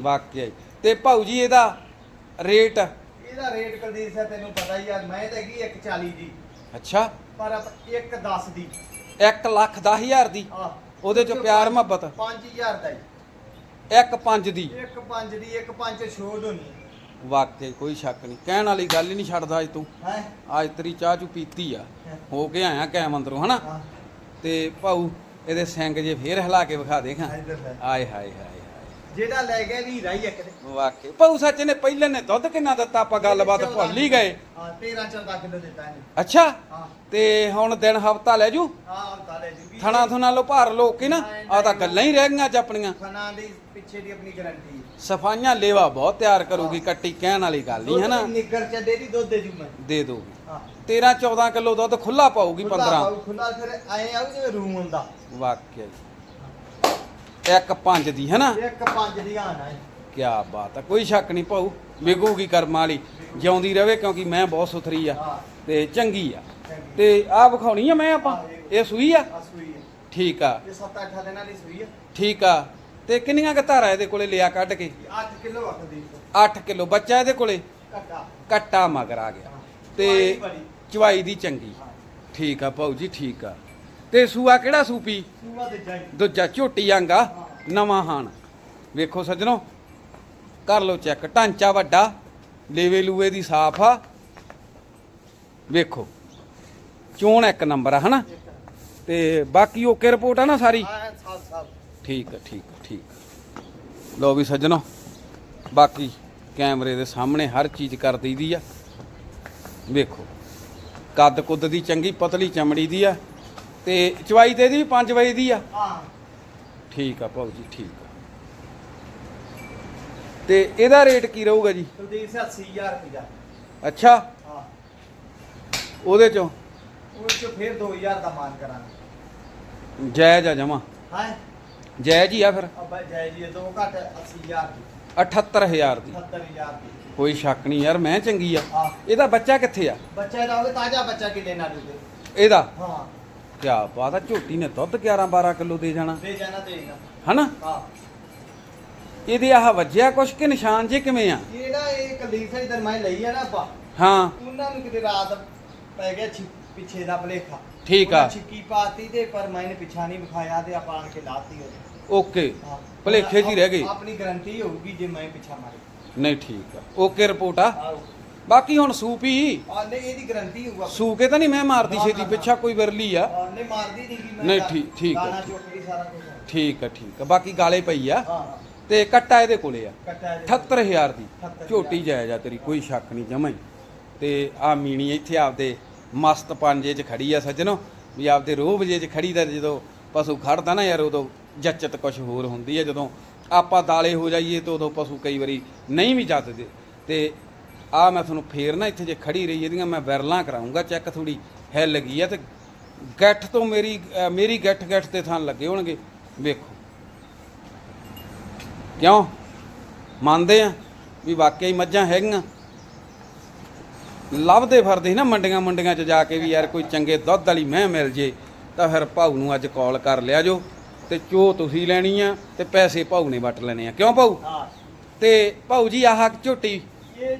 S1: ਵਾਕਿਆ। ਤੇ ਭਾਊ ਜੀ ਇਹਦਾ ਰੇਟ?
S2: ਇਹਦਾ ਰੇਟ ਕੁਲਦੀਪ ਸਿੰਘ ਤੈਨੂੰ ਪਤਾ ਹੀ ਯਾਰ ਮੈਂ ਤਾਂ ਹੈਗੀ 140 ਦੀ।
S1: ਅੱਛਾ।
S2: ਪਰ ਆਪ 110 ਦੀ।
S1: 1 ਲੱਖ 10 ਹਜ਼ਾਰ ਦੀ।
S2: ਆ
S1: ਉਹਦੇ ਚ ਪਿਆਰ ਮੁਹੱਬਤ।
S2: 5000 ਦਾ ਹੀ
S1: 1 5 ਦੀ।
S2: ਇੱਕ ਪੰਜ ਦੀ ਇੱਕ ਪੰਜ ਛੋੜ ਹੋਣੀ
S1: ਵਾਕਿਆ ਹੀ ਕੋਈ ਸ਼ੱਕ ਨਹੀਂ। ਕਹਿਣ ਵਾਲੀ ਗੱਲ ਹੀ ਨਹੀਂ ਛੱਡਦਾ ਅੱਜ ਤੂੰ।
S2: ਹੈ?
S1: ਅੱਜ ਤੇਰੀ ਚਾਹ ਚੂ ਪੀਤੀ ਆ। ਹੋ? ਕੇ ਆਇਆ ਕੈਮ ਅੰਦਰੋਂ ਹਨਾ?
S2: ਹਾਂ।
S1: ਤੇ ਭਾਊ ਇਹਦੇ ਸਿੰਘ ਜੇ ਫੇਰ ਹਿਲਾ ਕੇ ਵਿਖਾ ਦੇ ਖਾਂ
S2: ਇੱਧਰ ਲੈ।
S1: ਆਏ ਹਾਏ ਹਾਏ।
S2: ਜਿਹੜਾ ਲੈ ਗਿਆ ਵੀ ਰਾਈ ਇੱਕ ਨੇ
S1: ਵਾਕਈ। ਭਾਊ ਸੱਚ ਨੇ ਪਹਿਲੇ ਨੇ ਦੁੱਧ ਕਿੰਨਾ ਦਿੱਤਾ? ਆਪਾਂ ਗੱਲਬਾਤ ਭੁੱਲ ਹੀ ਗਏ।
S2: ਹਾਂ 13 14 ਕਿਲੋ ਦਿੱਤਾ ਇਹਨੇ।
S1: ਅੱਛਾ?
S2: ਹਾਂ।
S1: ਤੇ ਹੁਣ ਦਿਨ ਹਫਤਾ ਲੈ ਜੂ?
S2: ਹਾਂ ਤਾਲੇ ਜੀ
S1: ਥਣਾ ਥੁਣਾ ਲੋ ਭਾਰ ਲੋ ਕੇ ਨਾ ਆ ਤਾਂ ਗੱਲਾਂ ਹੀ ਰਹਿ ਗਈਆਂ ਚ ਆਪਣੀਆਂ।
S2: ਖਨਾ ਦੀ ਪਿੱਛੇ ਦੀ ਆਪਣੀ ਗਾਰੰਟੀ
S1: ਸਫਾਈਆਂ ਲੇਵਾ ਬਹੁਤ ਤਿਆਰ ਕਰੂਗੀ ਕੱਟੀ ਕਹਿਣ ਵਾਲੀ ਗੱਲ ਨਹੀਂ ਹੈ ਨਾ
S2: ਨਿੱਗਰ ਚ ਡੇਰੀ ਦੁੱਧ ਦੇ ਜੂ ਮੈਂ
S1: ਦੇ। ਦੋਗੀ
S2: ਹਾਂ।
S1: 13 14 ਕਿਲੋ ਦੁੱਧ ਖੁੱਲਾ ਪਾਊਗੀ 15
S2: ਖੁੱਲਾ ਫਿਰ ਆਏ ਆਉ ਜਿਵੇਂ ਰੂਮ ਹੁੰਦਾ।
S1: ਵਾਕਿਆ ਜੀ। ਇੱਕ ਪੰਜ ਦੀ ਹੈ ਨਾ
S2: ਇੱਕ ਪੰਜ ਦੀ ਆਣਾ ਹੈ
S1: ਕੀ ਬਾਤ ਆ ਕੋਈ ਸ਼ੱਕ ਨਹੀਂ ਭਾਊ ਵਿਗੂਗੀ ਕਰਮਾਂ ਵਾਲੀ ਜਿਉਂਦੀ ਰਵੇ ਕਿਉਂਕਿ ਮੈਂ ਬਹੁਤ ਸੁਥਰੀ ਆ
S2: ਹਾਂ।
S1: ਤੇ ਚੰਗੀ ਆ।
S2: ਚੰਗੀ।
S1: ਤੇ ਆ ਵਿਖਾਉਣੀ ਆ ਮੈਂ ਆਪਾਂ? ਇਹ ਸੂਈ ਆ?
S2: ਆ ਸੂਈ ਹੈ
S1: ਠੀਕ ਆ।
S2: ਇਹ 7-8 ਦਿਨਾਂ ਦੀ ਸੂਈ ਹੈ
S1: ਠੀਕ ਆ। ਤੇ ਕਿੰਨੀਆਂ ਕੁ ਧਾਰਾਂ ਇਹਦੇ ਕੋਲੇ ਲਿਆ ਕੱਢ ਕੇ?
S2: 8 ਕਿਲੋ ਆਖਦੀ
S1: 8 ਕਿਲੋ। ਬੱਚਾ ਇਹਦੇ ਕੋਲੇ?
S2: ਘਟਾ।
S1: ਕੱਟਾ ਮਗਰ ਆ ਗਿਆ। ਤੇ ਚਵਾਈ ਦੀ ਚੰਗੀ। ਠੀਕ ਆ ਭਾਊ ਜੀ ਠੀਕ ਆ। ਤੇ ਸੂਆ ਕਿਹੜਾ ਸੂਪੀ?
S2: ਸੂਆ ਦੇ ਜਾਈ
S1: ਦੂਜਾ ਝੋਟੀ ਆਂਗਾ ਨਵਾਂ ਹਾਣ। ਵੇਖੋ ਸੱਜਣੋ ਕਰ ਲਓ ਚੈੱਕ। ਢਾਂਚਾ ਵੱਡਾ ਲੇਵੇ ਲੂਵੇ ਦੀ ਸਾਫ਼ ਆ। ਵੇਖੋ ਚੋਣ ਇੱਕ ਨੰਬਰ ਆ ਹਨਾ? ਤੇ ਬਾਕੀ ਓਕੇ ਰਿਪੋਰਟ ਆ ਨਾ ਸਾਰੀ?
S2: ਹਾਂ ਸਾਲ ਸਾਲ
S1: ਠੀਕ ਆ ਠੀਕ ਆ ਠੀਕ ਆ। ਲਓ ਵੀ ਸੱਜਣੋ ਬਾਕੀ ਕੈਮਰੇ ਦੇ ਸਾਹਮਣੇ ਹਰ ਚੀਜ਼ ਕਰ ਦਈਦੀ ਆ। ਵੇਖੋ ਕੱਦ ਕੁੱਦ ਦੀ ਚੰਗੀ ਪਤਲੀ ਚਮੜੀ ਦੀ ਆ। ਤੇ ਚਵਾਈ ਤੇ ਇਹਦੀ ਵੀ 5 ਵਜੇ ਦੀ ਆ?
S2: ਹਾਂ।
S1: ਠੀਕ ਆ ਭਾਊ ਜੀ ਠੀਕ ਆ। ਤੇ ਇਹਦਾ ਰੇਟ ਕੀ ਰਹੂਗਾ ਜੀ?
S2: ਕੁਲਦੀਪ ਸਿੰਘ 80000 ਰੁਪਇਆ
S1: ਅੱਛਾ।
S2: ਹਾਂ।
S1: ਉਹਦੇ ਚੋਂ?
S2: ਉਹ ਚ ਫਿਰ 2000 ਦਾ ਮਾਨ ਕਰਾਂਗੇ।
S1: ਜਾਇਜ਼ ਆ ਜਮਾ।
S2: ਹਾਂ?
S1: ਜਾਇਜ਼ ਹੀ ਆ ਫਿਰ।
S2: ਅੱਬਾ ਜੈ ਜੀ ਦੋ ਘੱਟ 80000 ਦੀ।
S1: 78000 ਦੀ।
S2: 70000 ਦੀ।
S1: ਕੋਈ ਸ਼ੱਕ ਨਹੀਂ ਯਾਰ ਮੈਂ ਚੰਗੀ ਆ।
S2: ਹਾਂ।
S1: ਇਹਦਾ ਬੱਚਾ ਕਿੱਥੇ ਆ?
S2: ਬੱਚਾ ਇਹਦਾ ਹੋਵੇ ਤਾਜ਼ਾ ਬੱਚਾ ਕਿਲੇ ਨਾਲ ਦੇ
S1: ਇਹਦਾ?
S2: ਹਾਂ।
S1: ਕੀ ਬਾਤ ਆ ਝੋਟੀ ਨੇ ਦੁੱਧ 11 12 ਕਿਲੋ ਦੇ ਜਾਣਾ।
S2: ਦੇ ਜਾਣਾ ਦੇਗਾ
S1: ਹਨਾ?
S2: ਹਾਂ।
S1: ਇਹਦੇ ਆਹ ਵੱਜਿਆ ਕੁਛ ਕਿ ਨਿਸ਼ਾਨ ਜੇ ਕਿਵੇਂ ਆ?
S2: ਜਿਹੜਾ ਇਹ ਕੁਲਦੀਪ ਸਿੰਘ ਦਰਮਾਈ ਲਈ ਆ ਨਾ ਆਪਾਂ।
S1: ਹਾਂ।
S2: ਉਹਨਾਂ ਨੂੰ ਕਿਤੇ ਰਾਤ ਪੈ ਗਿਆ ਛਿ- ਪਿੱਛੇ ਦਾ ਭਲੇਖਾ।
S1: ਠੀਕ ਆ।
S2: ਛਿੱਕੀ ਪਾਤੀ ਤੇ ਪਰ ਮੈਨੇ ਪਿਛਾ ਨਹੀਂ ਵਿਖਾਇਆ ਤੇ ਆਪਾਂ ਆਣ ਕੇ ਲਾਤੀ ਉਹ
S1: ਓਕੇ। ਭੁਲੇਖੇ 'ਚ ਹੀ ਰਹਿ ਗਏ।
S2: ਆਪਣੀ ਗਾਰੰਟੀ ਹੋਊਗੀ ਜੇ ਮੈਂ ਪਿਛਾ ਮਾਰੇ।
S1: ਨਹੀਂ ਠੀਕ ਆ। ਓਕੇ ਰਿਪੋਰਟ ਆ। ਬਾਕੀ ਹੁਣ ਸੂਪ ਹੀ
S2: ਆ ਨਹੀਂ ਇਹਦੀ ਗਾਰੰਟੀ ਹੋਊਗਾ
S1: ਸੂ ਕੇ ਤਾਂ ਨਹੀਂ ਮੈਂ ਮਾਰਦੀ ਛੇਤੀ ਪਿੱਛਾ ਕੋਈ ਵਿਰਲੀ ਆ।
S2: ਆ, ਨਹੀਂ ਮਾਰਦੀ ਨਹੀਂ ਮੈਂ
S1: ਨਹੀਂ, ਠੀਕ- ਠੀਕ ਆ,
S2: ਦਾਣਾ
S1: ਠੀਕ।
S2: ਚੋਕੜੀ ਸਾਰਾ ਕੁਝ
S1: ਠੀਕ ਆ ਠੀਕ ਆ। ਬਾਕੀ ਗਾਲੇ ਪਈ ਆ।
S2: ਹਾਂ।
S1: ਤੇ ਕੱਟਾ ਇਹਦੇ ਕੋਲੇ ਆ।
S2: ਕੱਟਾ ਇਹਦੇ
S1: 78000 ਦੀ।
S2: 78,000
S1: ਝੋਟੀ ਜਾਇਜ਼ ਆ ਤੇਰੀ ਕੋਈ ਸ਼ੱਕ ਨਹੀਂ ਜਮਾਂ ਹੀ। ਤੇ ਆ ਮੀਣੀ ਇੱਥੇ ਆਪਦੇ ਮਸਤ ਪੰਜੇ 'ਚ ਖੜੀ ਆ ਸੱਜਣੋ। ਵੀ ਆਪਦੇ ਰੋਹ ਵਜੇ 'ਚ ਖੜੀ ਦਾ ਜਦੋਂ ਪਸ਼ੂ ਖੜਦਾ ਨਾ ਯਾਰ ਉਦੋਂ ਜੱਚਤ ਕੁਝ ਹੋਰ ਹੁੰਦੀ ਆ। ਜਦੋਂ ਆਪਾਂ ਦਾਲੇ ਹੋ ਜਾਈਏ ਤਾਂ ਉਦੋਂ ਪਸ਼ੂ ਕਈ ਵਾਰੀ ਨਹੀਂ ਵੀ ਜੱਚਦੇ। ਤੇ ਆ ਮੈਂ ਤੁਹਾਨੂੰ ਫੇਰ ਨਾ ਇੱਥੇ ਜੇ ਖੜੀ ਰਹੀ ਇਹਦੀਆਂ ਮੈਂ ਵਿਰਲਾਂ ਕਰਾਉਂਗਾ ਚੈੱਕ ਥੋੜੀ ਹਿੱਲ ਗਈ ਆ ਤੇ ਗੱਠ ਤੋਂ ਮੇਰੀ ਮੇਰੀ ਗੱਠ ਗੱਠ ਤੇ ਥਾਂ ਲੱਗੇ ਹੋਣਗੇ। ਵੇਖੋ। ਕਿਉਂ? ਮੰਨਦੇ ਆ ਵੀ ਵਾਕਿਆ ਹੀ ਮੱਝਾਂ ਹੈਗੀਆਂ। ਲੱਭਦੇ ਫਿਰਦੇ ਸੀ ਨਾ ਮੰਡੀਆਂ ਮੰਡੀਆਂ 'ਚ ਜਾ ਕੇ ਵੀ ਯਾਰ ਕੋਈ ਚੰਗੇ ਦੁੱਧ ਵਾਲੀ ਮਹਿ ਮਿਲ ਜੇ ਤਾਂ ਫਿਰ ਭਾਊ ਨੂੰ ਅੱਜ ਕਾਲ ਕਰ ਲਿਆ ਜੋ ਤੇ ਚੋ ਤੁਸੀਂ ਲੈਣੀ ਆ ਤੇ ਪੈਸੇ ਭਾਊ ਨੇ ਵਟ ਲੈਣੇ ਆ। ਕਿਉਂ ਭਾਊ?
S2: ਹਾਂ।
S1: ਤੇ ਭਾਊ ਜੀ ਆਹ ਝੋਟੀ
S2: ਇਹ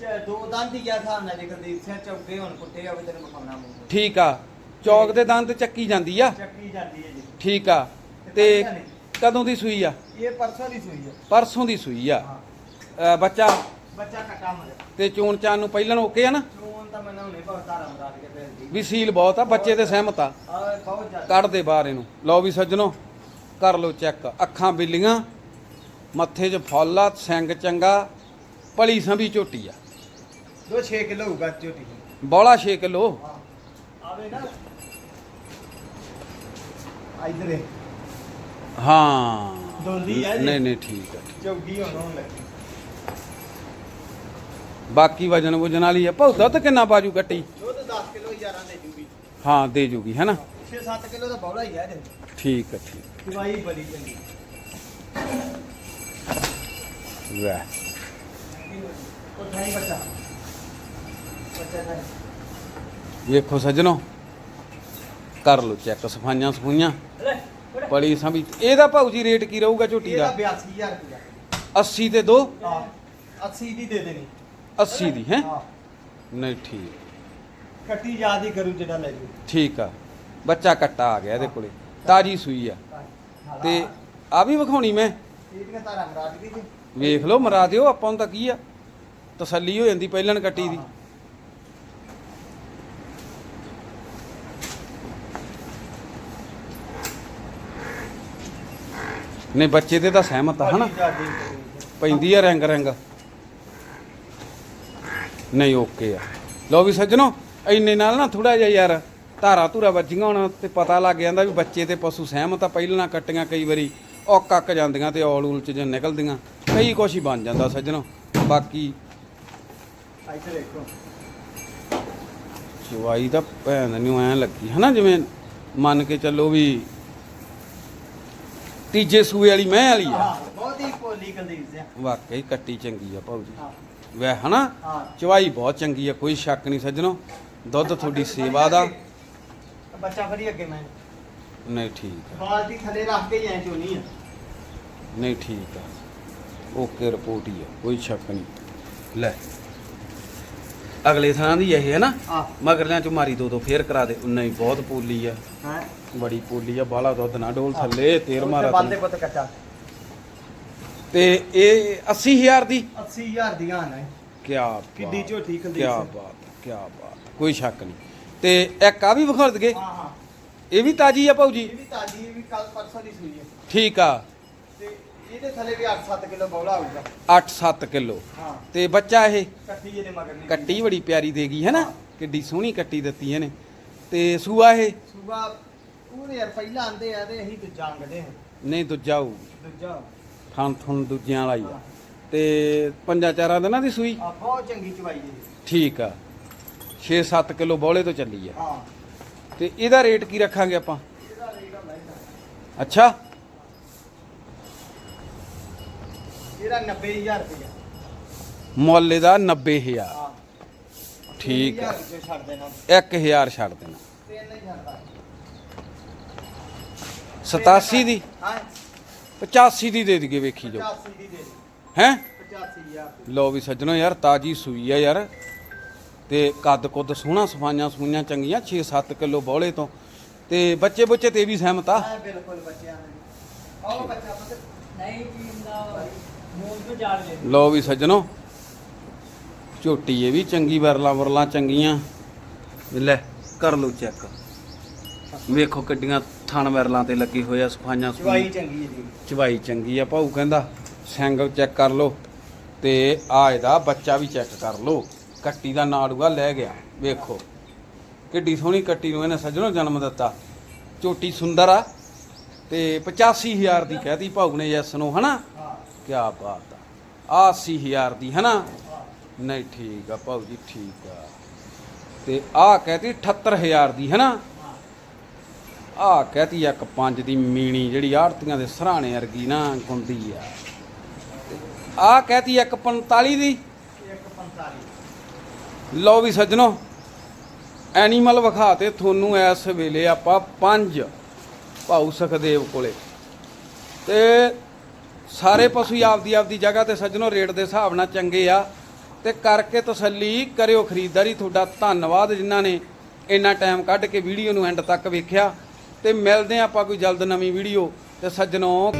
S2: ਚ- ਦੋ ਦੰਦ ਹੀ ਗਿਆ ਥਾ ਨਾ ਜੇ ਕੁਲਦੀਪ ਸਿੰਘ ਚੌਕੇ ਹੁਣ ਕੁੱਟੇ ਹੋਵੇ ਤੈਨੂੰ ਵਿਖਾਉਣਾ ਮੂੰਹ
S1: ਠੀਕ ਆ। ਚੌਕ ਦੇ ਦੰਦ ਚੱਕੀ ਜਾਂਦੀ ਆ?
S2: ਚੱਕੀ ਜਾਂਦੀ ਹੈ ਜੀ।
S1: ਠੀਕ ਆ। ਤੇ ਕਦੋਂ ਦੀ ਸੂਈ ਆ?
S2: ਇਹ ਪਰਸੋਂ ਦੀ ਸੂਈ ਹੈ
S1: ਪਰਸੋਂ ਦੀ ਸੂਈ ਆ।
S2: ਹਾਂ।
S1: ਅ, ਬੱਚਾ?
S2: ਬੱਚਾ ਕੱਟਾ ਮਰ
S1: ਤੇ ਚੋਣ ਚਾਨ ਨੂੰ ਪਹਿਲਾਂ ਓਕੇ ਆ ਨਾ?
S2: ਚੋਣ ਤਾਂ ਮੈਨੂੰ ਨਹੀਂ ਪਤਾ ਤਾਰਾ ਮਰਾ ਕੇ ਭੇਜਦੀ
S1: ਵੀ ਸੀਲ ਬਹੁਤ ਆ ਬੱਚੇ ਤੇ ਸਹਿਮਤ ਆ।
S2: ਆ ਬਹੁਤ ਜ਼ਿਆਦਾ।
S1: ਕੱਢ ਦੇ ਬਾਹਰ ਇਹਨੂੰ। ਲਓ ਵੀ ਸੱਜਣੋ ਕਰ ਲਓ ਚੈੱਕ। ਅੱਖਾਂ ਬਿੱਲੀਆਂ ਮੱਥੇ 'ਚ ਫੁੱਲ ਆ ਸਿੰਘ ਚੰਗਾ ਪਲੀ ਸੰਭੀ ਝੋਟੀ ਆ।
S2: ਦੋ 6 ਕਿਲੋ ਹੋਊਗਾ ਝੋਟੀ
S1: ਬੋਲਾ 6 ਕਿਲੋ।
S2: ਆਵੇ ਨਾ। ਇਧਰ
S1: ਹਾਂ।
S2: ਡੋਲੀ ਆ ਜੀ।
S1: ਨਹੀਂ ਨਹੀਂ ਠੀਕ ਆ
S2: ਚੌਗੀ ਹੁਣ ਹੋਣ ਲੱਗੀ।
S1: ਬਾਕੀ ਵਜਨ ਵਜਨ ਵਾਲੀ ਆ। ਭਾਉ ਦੁੱਧ ਕਿੰਨਾ ਬਾਜੂ ਕੱਟੀ
S2: ਦੁੱਧ 10 ਕਿਲੋ 11 ਦੇ ਜੂਗੀ।
S1: ਹਾਂ ਦੇ ਜੂਗੀ ਹੈਨਾ
S2: 6-7 ਕਿਲੋ ਦਾ ਬੌਲਾ ਹੀ ਆ ਇਹਦੇ।
S1: ਠੀਕ ਆ ਠੀਕ
S2: ਦਵਾਈ ਬੜੀ ਚੰਗੀ।
S1: ਵਾਹ
S2: ਉਹ ਥਾਈ ਬੱਚਾ।
S1: ਵੇਖੋ ਸੱਜਣੋ। ਕਰ ਲਓ ਚੈੱਕ ਸਫਾਈਆਂ ਸਫੂਈਆਂ। ਪਲੀ ਸੰਭੀ ਇਹਦਾ ਭਾਊ ਜੀ ਰੇਟ ਕੀ ਰਹੂਗਾ ਝੋਟੀ
S2: ਇਹਦਾ
S1: ਦਾ
S2: 82000 ਰੁਪਇਆ।
S1: 80 ਤੇ 2
S2: ਹਾਂ 80 ਦੀ ਦੇ ਦੇਣੀ।
S1: 80 ਦੀ ਹੈ?
S2: ਹਾਂ।
S1: ਨਹੀਂ ਠੀਕ।
S2: ਕੱਟੀ ਯਾਦ ਹੀ ਕਰੂ ਜਿਹੜਾ ਲੈ ਜੂ।
S1: ਠੀਕ ਆ। ਬੱਚਾ ਕੱਟਾ ਆ ਗਿਆ ਇਹਦੇ ਕੋਲੇ। ਤਾਜੀ ਸੂਈ ਆ। ਤੇ ਆ ਵੀ ਵਿਖਾਉਣੀ ਮੈਂ?
S2: ਇਹਦੀਆਂ ਤਾਰਾਂ ਮਰਾ ਦਿੱਤੀ ਜੀ।
S1: ਵੇਖ ਲਓ ਮਰਾ ਦਿਓ ਆਪਾਂ ਨੂੰ ਤਾਂ ਕੀ ਆ? ਤਸੱਲੀ ਹੋ ਜਾਂਦੀ ਪਹਿਲਣ ਕੱਟੀ ਦੀ। ਨਹੀਂ ਬੱਚੇ ਤੇ ਤਾਂ ਸਹਿਮਤ ਆ ਹਨਾ?
S2: ਹੈ।
S1: ਪੈਂਦੀ ਆ ਰੰਗ ਰੰਗ। ਨਹੀਂ ਓਕੇ ਆ। ਲੋ ਵੀ ਸੱਜਣੋ ਇੰਨੇ ਨਾਲ ਨਾ ਥੋੜਾ ਜਿਹਾ ਯਾਰ ਧਾਰਾ ਧੂਰਾ ਵੱਜੀਆਂ ਹੁਣ ਤੇ ਪਤਾ ਲੱਗ ਜਾਂਦਾ ਵੀ ਬੱਚੇ ਤੇ ਪਸ਼ੂ ਸਹਿਮਤ ਆ ਪਹਿਲਾਂ ਕੱਟੀਆਂ ਕਈ ਵਾਰੀ ਉਹ ਕੱਕ ਜਾਂਦੀਆਂ ਤੇ ਔਲ ਊਲ ਚ ਜੇ ਨਿਕਲਦੀਆਂ। ਕਈ ਕੁਛ ਹੀ ਬਣ ਜਾਂਦਾ ਸੱਜਣੋ। ਬਾਕੀ
S2: ਇੱਥੇ ਦੇਖੋ।
S1: ਚਵਾਈ ਤਾਂ ਭੈਣ ਨੂੰ ਐ ਲੱਗੀ ਹਨਾ ਜਿਵੇਂ ਮੰਨ ਕੇ ਚੱਲੋ ਵੀ ਤੀਜੇ ਸੂਏ ਵਾਲੀ ਮੈਂ ਵਾਲੀ ਆ।
S2: ਬਹੁਤ ਹੀ ਪੋਲੀ ਕਲਦੀਪ ਸਿੰਘ।
S1: ਵਾਕਈ ਕੱਟੀ ਚੰਗੀ ਆ ਭਾਊ ਜੀ। ਵੈ ਹਨਾ ਚਵਾਈ ਬਹੁਤ ਚੰਗੀ ਆ ਕੋਈ ਸ਼ੱਕ ਨਹੀਂ ਸੱਜਣੋ। ਦੁੱਧ ਤੁਹਾਡੀ ਸੇਵਾ ਦਾ।
S2: ਬੱਚਾ ਫੜੀ ਅੱਗੇ ਮੈਂ।
S1: ਨਹੀਂ ਠੀਕ ਆ।
S2: ਬਾਲਟੀ ਥੱਲੇ ਰੱਖ ਕੇ ਐ ਚੋਣੀ ਆ।
S1: ਨਹੀਂ ਠੀਕ ਆ। ਓਕੇ ਰਿਪੋਰਟ ਹੀ ਆ ਕੋਈ ਸ਼ੱਕ ਨਹੀਂ। ਲੈ। ਅਗਲੇ ਥਾਂ ਦੀ ਇਹ ਹੈ ਨਾ।
S2: ਆ
S1: ਮਗਰਲਿਆਂ ਚ ਮਾਰੀ ਦੋ ਦੋ ਫੇਰ ਕਰਾ ਦੇ। ਨਹੀਂ ਬਹੁਤ ਪੋਲੀ ਆ।
S2: ਹੈ?
S1: ਬੜੀ ਪੋਲੀ ਆ ਬਾਲਾ ਦੁੱਧ ਨਾ ਡੋਲ ਥੱਲੇ ਤੇਰ ਮਾਰਾ
S2: ਬੰਦੇ
S1: ਤੂੰ।
S2: ਪੁੱਤ ਕੱਟਾ
S1: ਤੇ ਇਹ 80000 ਦੀ?
S2: 80000 ਦੀਆਂ ਆਣਾ
S1: ਕੀ
S2: ਕਿੱਡੀ ਝੋਟੀ
S1: ਕੀ
S2: ਸਿੰਘ
S1: ਬਾਤ ਕੀ ਬਾਤ। ਕੋਈ ਸ਼ੱਕ ਨਹੀਂ। ਤੇ ਇੱਕ ਆ ਵੀ ਵਿਖਾ ਦਗੇ
S2: ਹਾਂ ਹਾਂ।
S1: ਇਹ ਵੀ ਤਾਜੀ ਆ ਭਾਊ ਜੀ?
S2: ਇਹ ਵੀ ਤਾਜੀ ਇਹ ਵੀ ਕੱਲ ਪਰਸੋਂ ਦੀ ਸੂਈ ਹੈ
S1: ਠੀਕ ਆ।
S2: ਇਹਦੇ ਥੱਲੇ ਵੀ 8-7 ਕਿਲੋ ਬੌਲਾ ਹੋਊਗਾ।
S1: 8-7 ਕਿਲੋ।
S2: ਹਾਂ।
S1: ਤੇ ਬੱਚਾ ਇਹ
S2: ਕੱਟੀ ਇਹਦੇ ਮਗਰ ਨਹੀਂ।
S1: ਕੱਟੀ ਬੜੀ ਪਿਆਰੀ ਦੇਗੀ ਹੈ। ਨਾ। ਕਿੱਡੀ ਸੋਹਣੀ ਕੱਟੀ ਦਿੱਤੀ ਇਹਨੇ। ਤੇ ਸੂਆ ਇਹ?
S2: ਸੂਬਾ ਪੂਰੇ ਯਾਰ ਪਹਿਲਾਂ ਆਂਦੇ ਆ ਤੇ ਅਸੀਂ ਦੂਜਾ ਅੰਗਦੇ ਹਾਂ
S1: ਨਹੀਂ ਦੂਜਾ ਹੋਊ।
S2: ਦੂਜਾ
S1: ਥਣ ਥਣ ਦੂਜਿਆਂ ਵਾਲਾ ਹੀ ਆ। ਤੇ ਪੰਜਾਂ ਚਾਰਾਂ ਦਿਨਾਂ ਦੀ ਸੂਈ?
S2: ਆ ਬਹੁਤ ਚੰਗੀ ਚਵਾਈ ਹੈ
S1: ਠੀਕ ਆ। 6-7 ਕਿਲੋ ਬੋਲੇ ਤੋਂ ਚੱਲੀ ਆ।
S2: ਹਾਂ।
S1: ਤੇ ਇਹਦਾ ਰੇਟ ਕੀ ਰੱਖਾਂਗੇ ਆਪਾਂ?
S2: ਇਹਦਾ ਰੇਟ ਹੁੰਦਾ ਇਹਦਾ
S1: ਅੱਛਾ।
S2: ਇਹਦਾ 90000 ਰੁਪਇਆ।
S1: ਮੁੱਲ ਇਹਦਾ 90000
S2: ਹਾਂ।
S1: ਠੀਕ ਆ
S2: 3000 ਵਿੱਚੋਂ ਛੱਡ ਦੇਣਾ।
S1: 1000 ਛੱਡ ਦੇਣਾ।
S2: ਤਿੰਨ ਹੀ ਛੱਡਦਾ
S1: 87 ਦੀ?
S2: ਹਾਂ।
S1: 85 ਦੀ ਦੇ ਦਈਏ ਵੇਖੀ ਜੋ
S2: 85 ਦੀ ਦੇ ਦੇ
S1: ਹੈ?
S2: 85000
S1: ਲੋ ਵੀ ਸੱਜਣੋ ਯਾਰ ਤਾਜੀ ਸੂਈ ਆ ਯਾਰ। ਤੇ ਕੱਦ ਕੁੱਦ ਸੋਹਣਾ ਸਫਾਈਆਂ ਸਫੂਈਆਂ ਚੰਗੀਆਂ 6-7 ਕਿਲੋ ਬੋਲੇ ਤੋਂ। ਤੇ ਬੱਚੇ ਬੁੱਚੇ ਤੇ ਵੀ ਸਹਿਮਤ ਆ?
S2: ਹਾਂ ਬਿਲਕੁਲ ਬੱਚਿਆਂ ਨੇ ਆਓ ਬੱਚਾ ਪੁੱਤ।
S3: ਨਹੀਂ ਪੀਂਦਾ। ਲੈ
S1: ਲੋ ਵੀ ਸੱਜਣੋ ਝੋਟੀ ਇਹ ਵੀ ਚੰਗੀ ਵਰਲਾਂ ਵਰਲਾਂ ਚੰਗੀਆਂ। ਲੈ ਕਰ ਲਓ ਚੈੱਕ ਵੇਖੋ ਕਿੱਡੀਆਂ ਥਣ ਵਰਲਾਂ ਤੇ ਲੱਗੇ ਹੋਏ ਆ ਸਫਾਈਆਂ
S2: ਚਵਾਈ ਚੰਗੀ ਹੈ ਜੀ।
S1: ਚਵਾਈ ਚੰਗੀ ਆ ਭਾਊ ਕਹਿੰਦਾ ਸਿੰਗਲ ਚੈੱਕ ਕਰ ਲਓ। ਤੇ ਆ ਇਹਦਾ ਬੱਚਾ ਵੀ ਚੈੱਕ ਕਰ ਲਓ। ਕੱਟੀ ਦਾ ਨਾੜੂਆ ਲੈ ਗਿਆ ਵੇਖੋ। ਕਿੱਡੀ ਸੋਹਣੀ ਕੱਟੀ ਨੂੰ ਇਹਨੇ ਸੱਜਣੋ ਜਨਮ ਦਿੱਤਾ। ਝੋਟੀ ਸੁੰਦਰ ਆ ਤੇ 85000 ਦੀ ਕਹਿਤੀ ਭਾਊ ਨੇ ਯੈਸ ਨੂੰ ਹਨਾ? ਕੀ ਬਾਤ ਆ। 80000 ਦੀ ਹੈ ਨਾ ਨਹੀਂ, ਠੀਕ ਆ ਭਾਊ ਜੀ, ਠੀਕ ਆ। ਤੇ ਆ ਕਹਿਤੀ 78000 ਦੀ ਹੈ ਹਨਾ? ਆ ਕਹਿਤੀ ਇੱਕ ਪੰਜ ਦੀ ਮੀਣੀ ਜਿਹੜੀ ਆੜਤੀਆਂ ਦੇ ਸਰਾਣੇ ਵਰਗੀ ਨਾ ਗੁੰਦੀ ਆ। ਆ ਕਹਿਤੀ ਇੱਕ 45 ਦੀ।
S2: 145
S1: ਲਓ ਵੀ ਸੱਜਣੋ ਐਨੀਮਲ ਵਿਖਾ ਤੇ ਤੁਹਾਨੂੰ ਇਸ ਵੇਲੇ ਆਪਾਂ ਪੰਜ ਭਾਊ ਸੁਖਦੇਵ ਕੋਲੇ। ਤੇ ਸਾਰੇ ਪਸ਼ੂ ਹੀ ਆਪਦੀ ਆਪਦੀ ਜਗ੍ਹਾ ਤੇ ਸੱਜਣੋ ਰੇਟ ਦੇ ਹਿਸਾਬ ਨਾਲ ਚੰਗੇ ਆ। ਤੇ ਕਰਕੇ ਤਸੱਲੀ ਕਰਿਓ ਖਰੀਦਦਾਰੀ, ਤੁਹਾਡਾ ਧੰਨਵਾਦ ਜਿਨ੍ਹਾਂ ਨੇ ਇੰਨਾ ਟਾਈਮ ਕੱਢ ਕੇ ਵੀਡੀਓ ਨੂੰ ਐਂਡ ਤੱਕ ਵੇਖਿਆ। ਤੇ ਮਿਲਦੇ ਹਾਂ ਆਪਾਂ ਕੋਈ ਜਲਦ ਨਵੀਂ ਵੀਡੀਓ। ਤੇ ਸੱਜਣੋ